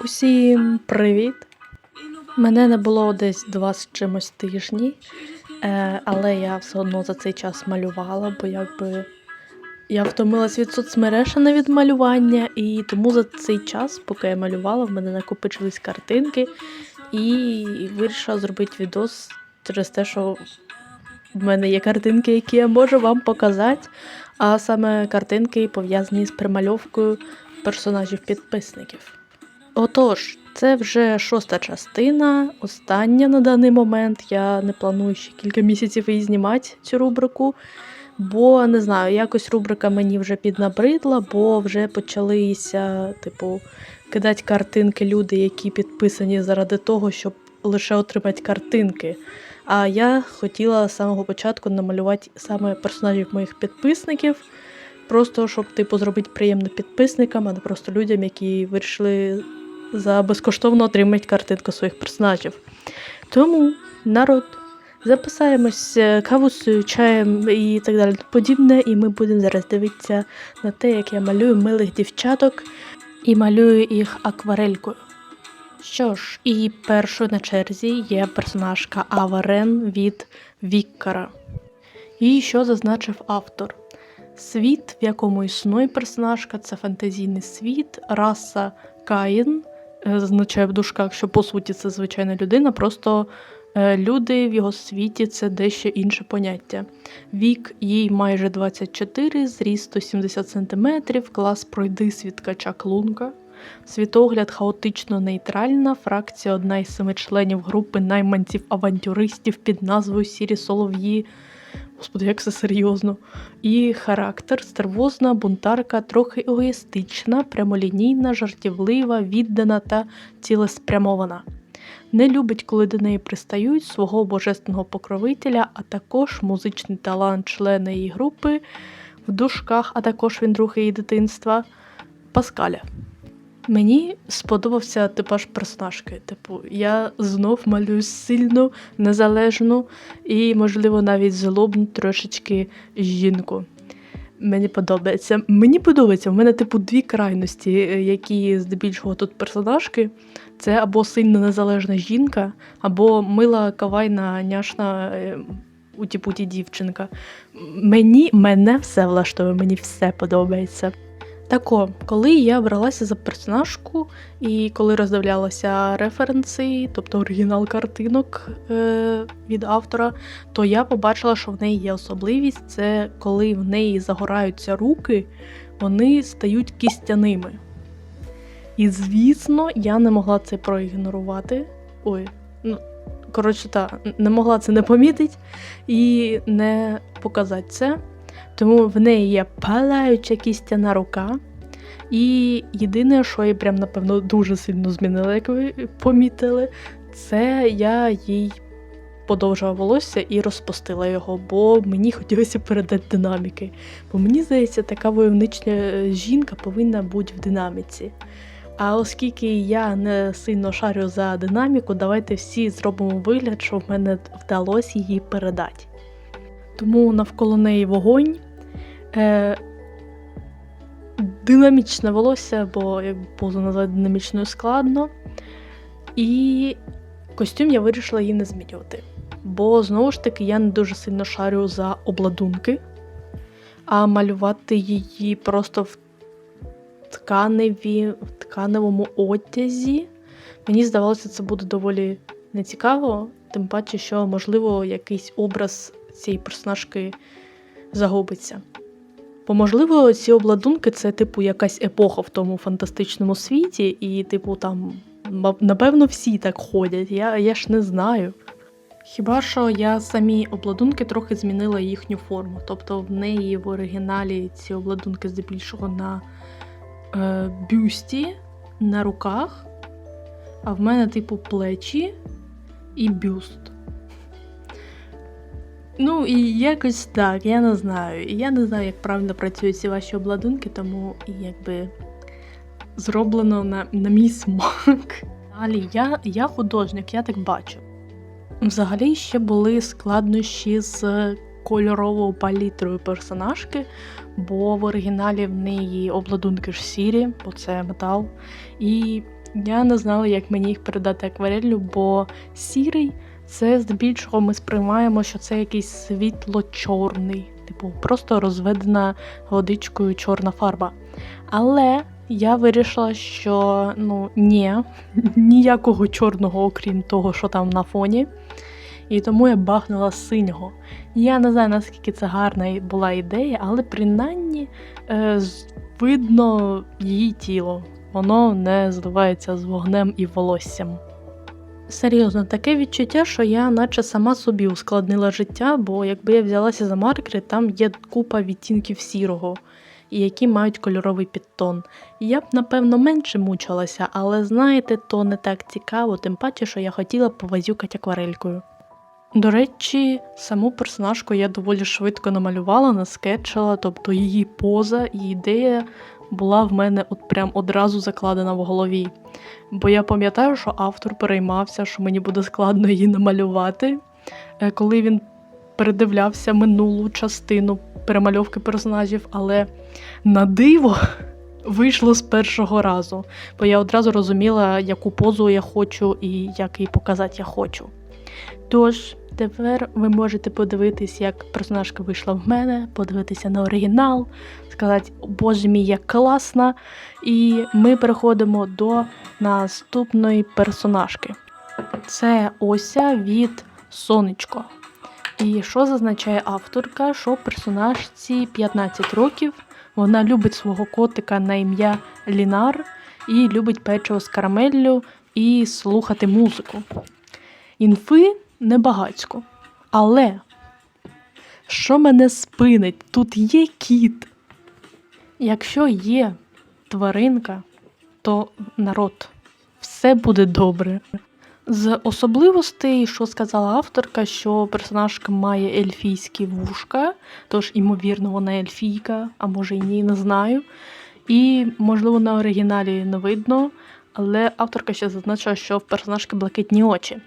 Усім привіт! Мене не було десь два з чимось тижні, е, але я все одно за цей час малювала, бо якби я втомилась від соцмереж, а не від малювання, і тому за цей час, поки я малювала, в мене накопичились картинки, і вирішила зробити відос через те, що в мене є картинки, які я можу вам показати, а саме картинки пов'язані з примальовкою персонажів-підписників. Отож, це вже шоста частина, остання на даний момент. Я не планую ще кілька місяців її знімати цю рубрику, бо не знаю, якось рубрика мені вже піднабридла, бо вже почалися, типу, кидати картинки люди, які підписані заради того, щоб лише отримати картинки. А я хотіла з самого початку намалювати саме персонажів моїх підписників. Просто щоб типу зробити приємно підписникам, а не просто людям, які вирішили за безкоштовно отримати картинку своїх персонажів. Тому, народ, записаємось е, кавусою, чаєм і так далі подібне, і ми будемо зараз дивитися на те, як я малюю милих дівчаток і малюю їх акварелькою. Що ж, і першою на черзі є персонажка Аварен від Віккара. І що зазначив автор? Світ, в якому існує персонажка, це фантазійний світ, раса Каїн, е, зазначає в дужках, що по суті це звичайна людина, просто е, люди в його світі це дещо інше поняття. Вік їй майже 24, зріст 170 см, клас пройди свідка чаклунка. Світогляд хаотично нейтральна, фракція одна із семи членів групи найманців-авантюристів під назвою Сірі Солов'ї. Господи, як це серйозно. І характер стервозна, бунтарка, трохи егоїстична, прямолінійна, жартівлива, віддана та цілеспрямована. Не любить, коли до неї пристають свого божественного покровителя, а також музичний талант члена її групи в дужках, а також він друг її дитинства Паскаля. Мені сподобався типаж персонажки. Типу, я знов малюю сильну, незалежну і, можливо, навіть злобну трошечки жінку. Мені подобається. Мені подобається. В мене, типу, дві крайності, е, які здебільшого тут персонажки. Це або сильно незалежна жінка, або мила кавайна няшна е, уті-путі дівчинка. Мені мене все влаштовує, мені все подобається. Тако, коли я бралася за персонажку і коли роздивлялася референси, тобто оригінал картинок е- від автора, то я побачила, що в неї є особливість це коли в неї загораються руки, вони стають кістяними. І, звісно, я не могла це проігнорувати. Ой, ну, коротше, так, не могла це не помітити і не показати це. Тому в неї є палаюча кістяна рука. І єдине, що їй прям, напевно, дуже сильно змінило, як ви помітили, це я їй подовжила волосся і розпустила його, бо мені хотілося передати динаміки. Бо мені здається, така войовнична жінка повинна бути в динаміці. А оскільки я не сильно шарю за динаміку, давайте всі зробимо вигляд, що в мене вдалося її передати. Тому навколо неї вогонь. Е, Динамічне волосся, бо як позу назвати динамічною складно. І костюм я вирішила її не змінювати. Бо, знову ж таки, я не дуже сильно шарю за обладунки, а малювати її просто в тканеві, в тканевому одязі. Мені здавалося, це буде доволі нецікаво, тим паче, що, можливо, якийсь образ цієї персонажки загубиться. Бо, можливо, ці обладунки це, типу, якась епоха в тому фантастичному світі, і, типу, там, напевно, всі так ходять. Я, я ж не знаю. Хіба що я самі обладунки трохи змінила їхню форму. Тобто в неї в оригіналі ці обладунки здебільшого на е, бюсті, на руках, а в мене, типу, плечі і бюст. Ну і якось так, я не знаю. Я не знаю, як правильно працюють ці ваші обладунки, тому якби зроблено на, на мій смак. Далі я, я художник, я так бачу. Взагалі ще були складнощі з кольоровою палітрою персонажки, бо в оригіналі в неї обладунки ж сірі, бо це метал. І я не знала, як мені їх передати аквареллю, бо сірий це здебільшого ми сприймаємо, що це якийсь світло-чорний, типу, просто розведена водичкою чорна фарба. Але я вирішила, що ну ні, ніякого чорного, окрім того, що там на фоні. І тому я бахнула синього. Я не знаю, наскільки це гарна була ідея, але принаймні е, видно її тіло. Воно не зливається з вогнем і волоссям. Серйозно, таке відчуття, що я наче сама собі ускладнила життя, бо якби я взялася за маркери, там є купа відтінків сірого, які мають кольоровий підтон. Я б, напевно, менше мучилася, але знаєте, то не так цікаво, тим паче, що я хотіла повазюкати акварелькою. До речі, саму персонажку я доволі швидко намалювала, наскетчила, тобто її поза і ідея була в мене от прям одразу закладена в голові. Бо я пам'ятаю, що автор переймався, що мені буде складно її намалювати, е, коли він передивлявся минулу частину перемальовки персонажів, але на диво вийшло з першого разу, бо я одразу розуміла, яку позу я хочу і як її показати я хочу. Тож, тепер ви можете подивитись, як персонажка вийшла в мене, подивитися на оригінал, сказати, боже мій, як класна. І ми переходимо до наступної персонажки. Це Ося від Сонечко. І що зазначає авторка, що персонажці 15 років, вона любить свого котика на ім'я Лінар і любить печиво з карамеллю і слухати музику. Інфи небагацько. Але що мене спинить? Тут є кіт. Якщо є тваринка, то народ, все буде добре. З особливостей, що сказала авторка, що персонажка має ельфійські вушка, тож, ймовірно, вона ельфійка, а може і ні, не знаю. І, можливо, на оригіналі не видно, але авторка ще зазначила, що в персонажки блакитні очі.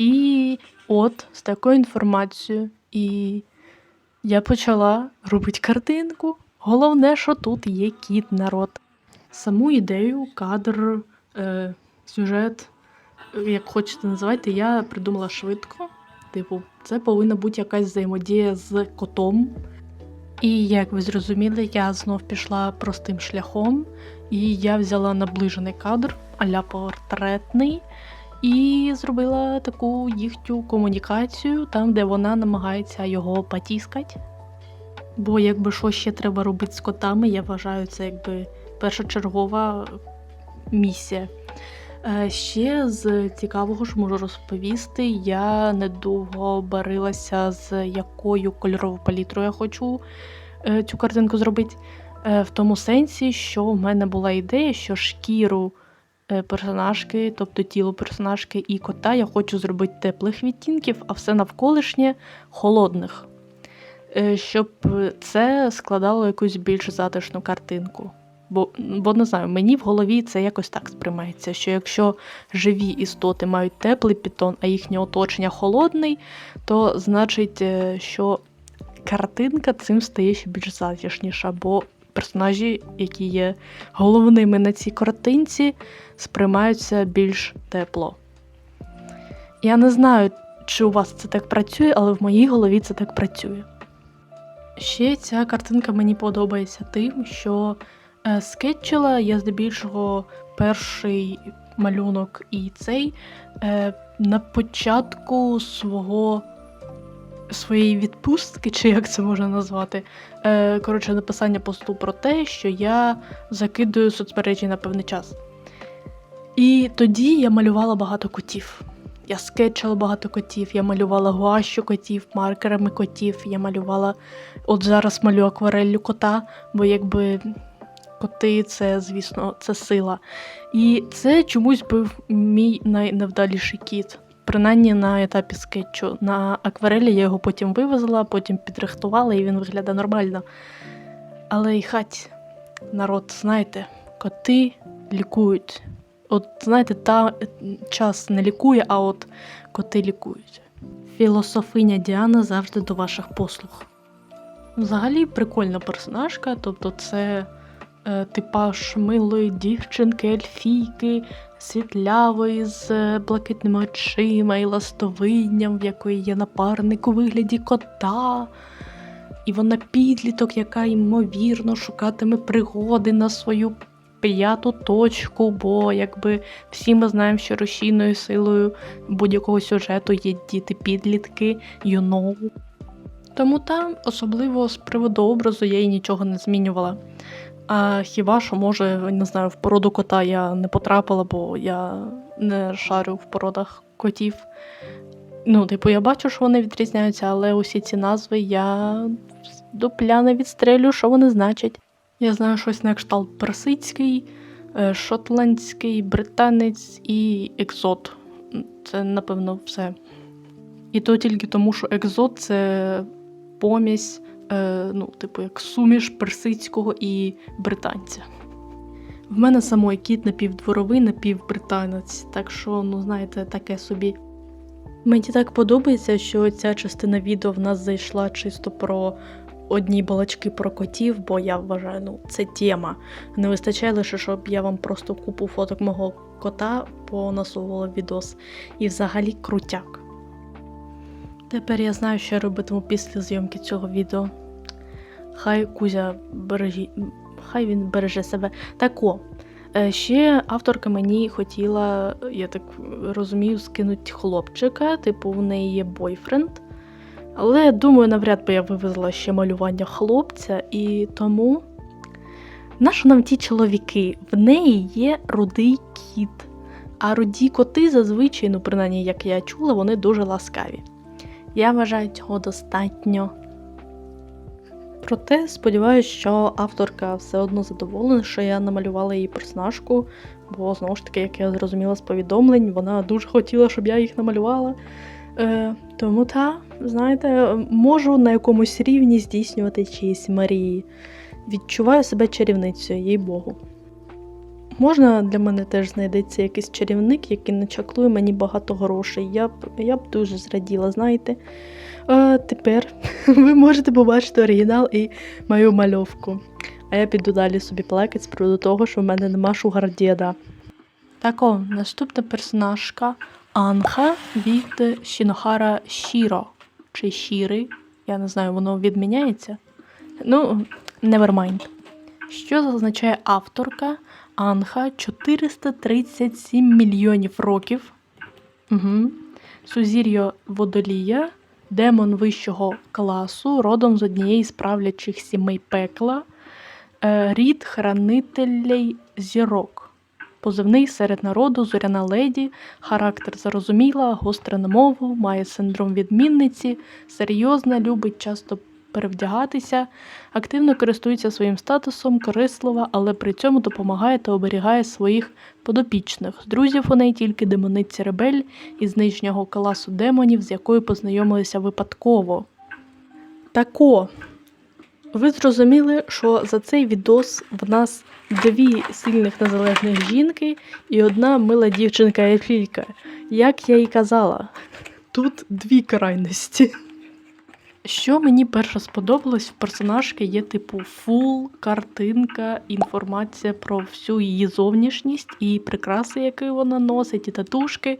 І от з такою інформацією, і я почала робити картинку. Головне, що тут є кіт народ. Саму ідею, кадр, е, сюжет, як хочете називайте, я придумала швидко. Типу, це повинна бути якась взаємодія з котом. І як ви зрозуміли, я знов пішла простим шляхом, і я взяла наближений кадр, аля портретний, і зробила таку їхню комунікацію, там, де вона намагається його потіскати. Бо якби що ще треба робити з котами, я вважаю, це якби першочергова місія. Е, Ще з цікавого ж можу розповісти, я недовго барилася, з якою кольоровою палітрою я хочу е, цю картинку зробити. Е, В тому сенсі, що в мене була ідея, що шкіру персонажки, тобто тіло персонажки і кота, я хочу зробити теплих відтінків, а все навколишнє холодних. Е, Щоб це складало якусь більш затишну картинку. Бо, бо не знаю, мені в голові це якось так сприймається, що якщо живі істоти мають теплий підтон, а їхнє оточення холодний, то значить, е, що картинка цим стає ще більш затишніша, бо персонажі, які є головними на цій картинці, сприймаються більш тепло. Я не знаю, чи у вас це так працює, але в моїй голові це так працює. Ще ця картинка мені подобається тим, що е, скетчила я здебільшого перший малюнок і цей е, на початку свого своєї відпустки, чи як це можна назвати. Е, коротше, написання посту про те, що я закидую соцмережі на певний час. І тоді я малювала багато котів. Я скетчила багато котів, я малювала гуашю котів, маркерами котів, я малювала. От зараз малюю аквареллю кота, бо якби коти це, звісно, це сила. І це чомусь був мій найневдаліший кіт. Принаймні на етапі скетчу. На акварелі я його потім вивезла, потім підрихтувала, і він виглядає нормально. Але й хать, народ, знаєте, коти лікують. От знаєте, та час не лікує, а от коти лікують. Філософиня Діана завжди до ваших послуг. Взагалі прикольна персонажка, тобто це е, типаж милої дівчинки, ельфійки, світлявої з е, блакитними очима і ластовинням, в якої є напарник у вигляді кота. І вона підліток, яка ймовірно шукатиме пригоди на свою п'яту точку, бо якби всі ми знаємо, що рушійною силою будь-якого сюжету є діти-підлітки, you know. Тому там, особливо з приводу образу, я їй нічого не змінювала. А хіба що, може, не знаю, в породу кота я не потрапила, бо я не шарю в породах котів. Ну, типу, я бачу, що вони відрізняються, але усі ці назви я дупля не відстрелю, що вони значать. Я знаю щось на кшталт персидський, е, шотландський, британець і екзот. Це, напевно, все. І то тільки тому, що екзот це помість, е, ну, типу, як суміш персидського і британця. В мене самої кіт напівдворовий, напівбританець, так що, ну, знаєте, таке собі. Мені так подобається, що ця частина відео в нас зайшла чисто про одні балачки про котів, бо я вважаю, ну, це тема. Не вистачає лише, щоб я вам просто купу фоток мого кота понасовувала в відос. І взагалі крутяк. Тепер я знаю, що я робитиму після зйомки цього відео. Хай Кузя бережі... Хай він береже себе. Так о, е, ще авторка мені хотіла, я так розумію, скинути хлопчика, типу, в неї є бойфренд. Але думаю, навряд би я вивезла ще малювання хлопця, і тому. Нащо нам ті чоловіки? В неї є рудий кіт. А руді коти зазвичай, ну принаймні, як я чула, вони дуже ласкаві. Я вважаю цього достатньо. Проте сподіваюся, що авторка все одно задоволена, що я намалювала її персонажку, бо знову ж таки, як я зрозуміла з повідомлень, вона дуже хотіла, щоб я їх намалювала. Е, Тому та, знаєте, можу на якомусь рівні здійснювати чиїсь мрії. Відчуваю себе чарівницею, їй Богу. Можна для мене теж знайдеться якийсь чарівник, який начаклує мені багато грошей. Я б, я б дуже зраділа, знаєте. А тепер ви можете побачити оригінал і мою мальовку. А я піду далі собі плакати з приводу того, що в мене нема шугардєда. Так о, наступна персонажка Анха від Шінохара Шіро. Чи Шіри. Я не знаю, воно відміняється. Ну, nevermind. Що означає авторка? Анха 437 мільйонів років. Угу. Сузір'я водолія, демон вищого класу, родом з однієї з правлячих сімей пекла, е, рід хранителей зірок. Позивний серед народу, зоряна леді, характер зарозуміла, гостра на мову, має синдром відмінниці, серйозна, любить часто перевдягатися, активно користується своїм статусом, корислива, але при цьому допомагає та оберігає своїх подопічних. Друзів у неї тільки демониця Ребель із нижнього класу демонів, з якою познайомилися випадково. Тако. Ви зрозуміли, що за цей відос в нас дві сильних незалежних жінки і одна мила дівчинка ельфійка. Як я і казала, тут дві крайності. Що мені перше сподобалось в персонажки є типу фул, картинка, інформація про всю її зовнішність і прикраси, які вона носить, і татушки.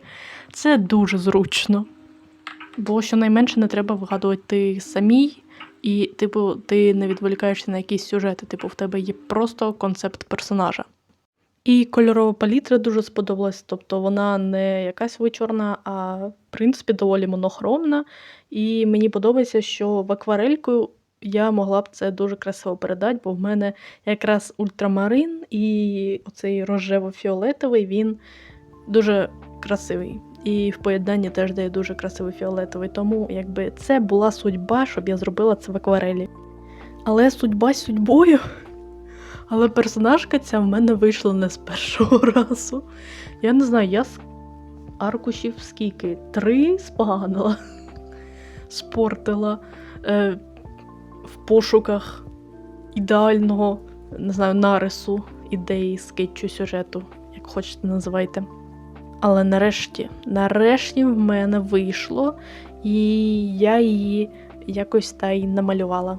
Це дуже зручно. Бо щонайменше не треба вигадувати самій, і, типу, ти не відволікаєшся на якісь сюжети, типу, в тебе є просто концепт персонажа. І кольорова палітра дуже сподобалась, тобто вона не якась вичорна, а в принципі доволі монохромна. І мені подобається, що в акварельку я могла б це дуже красиво передати, бо в мене якраз ультрамарин і оцей рожево-фіолетовий він дуже красивий. І в поєднанні теж дає дуже красивий фіолетовий. Тому якби це була судьба, щоб я зробила це в акварелі. Але судьба судьбою. Але персонажка ця в мене вийшла не з першого разу. Я не знаю, я з аркушів скільки? Три споганила, спортила е, в пошуках ідеального, не знаю, нарису ідеї, скетчу сюжету, як хочете називайте. Але нарешті, нарешті в мене вийшло, і я її якось та й намалювала.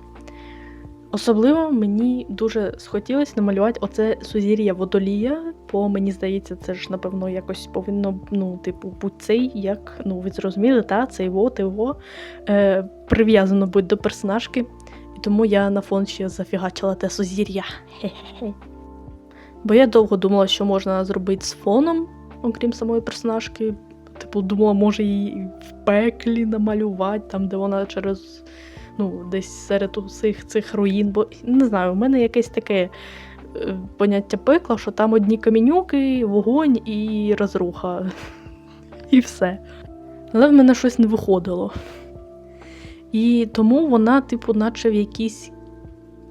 Особливо мені дуже схотілося намалювати оце сузір'я водолія, бо мені здається, це ж напевно якось повинно ну, типу, бути цей, як ну ви зрозуміли, та цей вот його е, прив'язано бути до персонажки. І тому я на фон ще зафігачила те сузір'я. Бо я довго думала, що можна зробити з фоном, окрім самої персонажки. Типу, думала, може її в пеклі намалювати, там, де вона через ну, десь серед усіх цих руїн. Бо не знаю, у мене якесь таке е, поняття пекла, що там одні камінюки, вогонь і розруха. І все. Але в мене щось не виходило. І тому вона, типу, наче в якійсь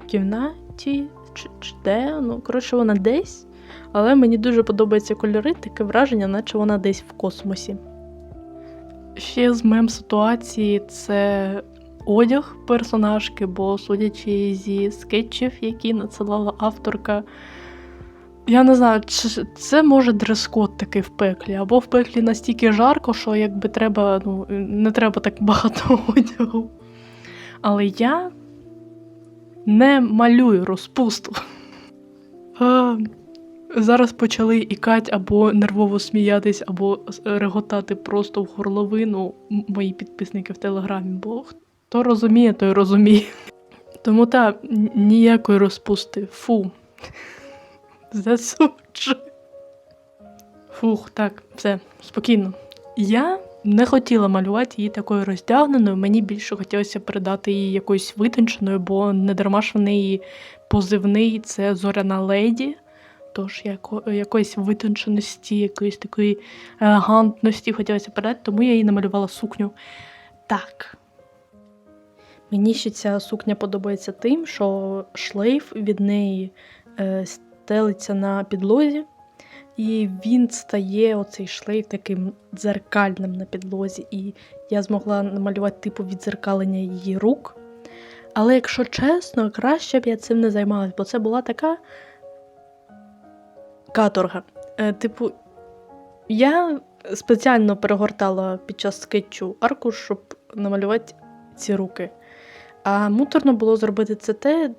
кімнаті, чи, чи де, ну, коротше, вона десь. Але мені дуже подобаються кольори, таке враження, наче вона десь в космосі. Ще з мем ситуації це одяг персонажки, бо судячи зі скетчів, які надсилала авторка, я не знаю, чи це може дрес-код такий в пеклі, або в пеклі настільки жарко, що якби треба, ну, не треба так багато одягу. Але я не малюю розпусту. Зараз почали ікать або нервово сміятись, або реготати просто в горловину мої підписники в телеграмі, бо хто розуміє, той розуміє. Тому так, ніякої розпусти. Фу. Засуджую. Фух, так, все, спокійно. Я не хотіла малювати її такою роздягненою, мені більше хотілося передати її якоюсь витонченою, бо не дарма ж в неї позивний це зоряна леді. Тож яко, якоїсь витонченості, якоїсь такої елегантності хотілося передати, тому я їй намалювала сукню. Так. Мені ще ця сукня подобається тим, що шлейф від неї е, стелиться на підлозі, і він стає, оцей шлейф, таким дзеркальним на підлозі. І я змогла намалювати типу відзеркалення її рук. Але якщо чесно, краще б я цим не займалась, бо це була така каторга. Е, типу, я спеціально перегортала під час скетчу аркуш, щоб намалювати ці руки. А муторно було зробити це те,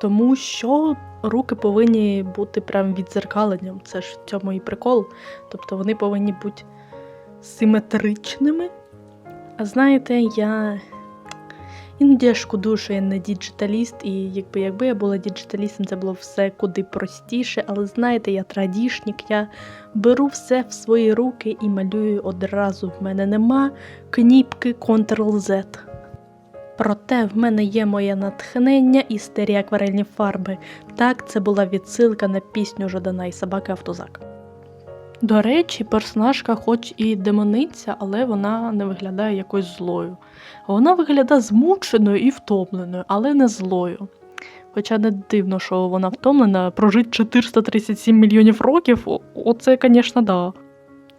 тому що руки повинні бути прям відзеркаленням. Це ж в цьому і прикол. Тобто вони повинні бути симетричними. А знаєте, я іноді я шкодую, що я не діджиталіст, і якби, якби я була діджиталістом, це було все куди простіше. Але знаєте, я традішнік, я беру все в свої руки і малюю одразу. В мене нема кніпки Ctrl-Z. Проте в мене є моє натхнення і старі акварельні фарби. Так, це була відсилка на пісню Жадана і собаки Автозак. До речі, персонажка, хоч і демониця, але вона не виглядає якось злою. Вона виглядає змученою і втомленою, але не злою. Хоча не дивно, що вона втомлена, прожить 437 мільйонів років, оце, звісно, да.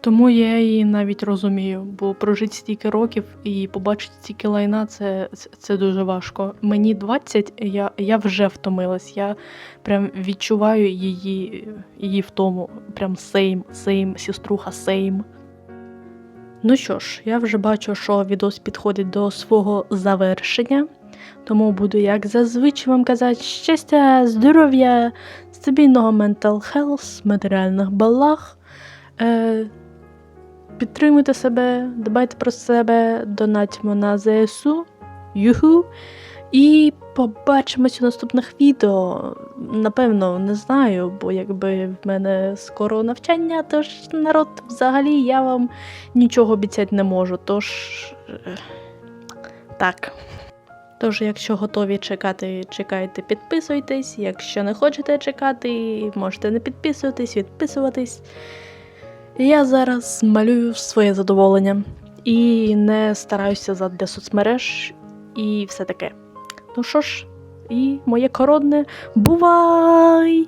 Тому я її навіть розумію, бо прожити стільки років і побачити стільки лайна це, це, дуже важко. Мені 20, я, я вже втомилась. Я прям відчуваю її, її втому. Прям сейм, сейм, сеструха, сейм. Ну що ж, я вже бачу, що відос підходить до свого завершення. Тому буду, як зазвичай вам казати, щастя, здоров'я, стабільного mental health, матеріальних благ. Е, підтримуйте себе, дбайте про себе, донатьмо на ЗСУ. Юху. І побачимось у наступних відео. Напевно, не знаю, бо якби в мене скоро навчання, тож народ, взагалі я вам нічого обіцяти не можу. Тож е, так. Тож, якщо готові чекати, чекайте, підписуйтесь. Якщо не хочете чекати, можете не підписуватись, відписуватись. Я зараз малюю своє задоволення і не стараюся задля соцмереж і все таке. Ну що ж, і моє коронне бувай!